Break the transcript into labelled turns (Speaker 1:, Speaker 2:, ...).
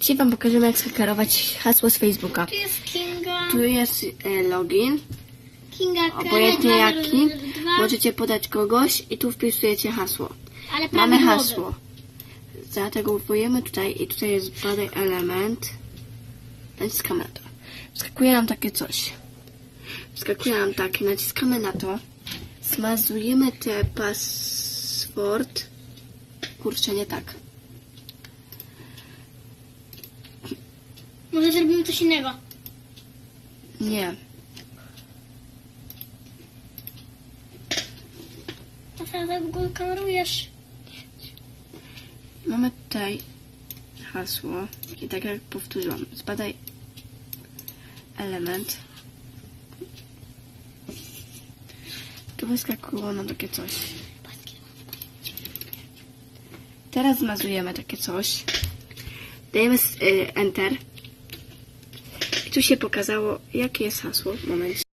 Speaker 1: Dzisiaj Wam pokażemy, jak skakerować hasło z Facebooka.
Speaker 2: Tu jest Kinga.
Speaker 1: Tu jest e, login,
Speaker 2: Kinga
Speaker 1: obojętnie jaki.
Speaker 2: 2,
Speaker 1: Możecie podać kogoś i tu wpisujecie hasło.
Speaker 2: ale
Speaker 1: Mamy hasło. Zategowujemy tutaj i tutaj jest badaj element. Naciskamy na to. Wskakuje nam takie coś. Wskakuje nam takie, naciskamy na to. Smazujemy te password. Kurczę, nie tak.
Speaker 2: Może zrobimy coś innego.
Speaker 1: Nie.
Speaker 2: Jak w ogóle kamerujesz.
Speaker 1: Mamy tutaj hasło i tak jak powtórzyłam, zbadaj element. Tu wyskakuło nam takie coś. Teraz zmazujemy takie coś. Dajemy y, Enter. I tu się pokazało, jakie jest hasło. Moment.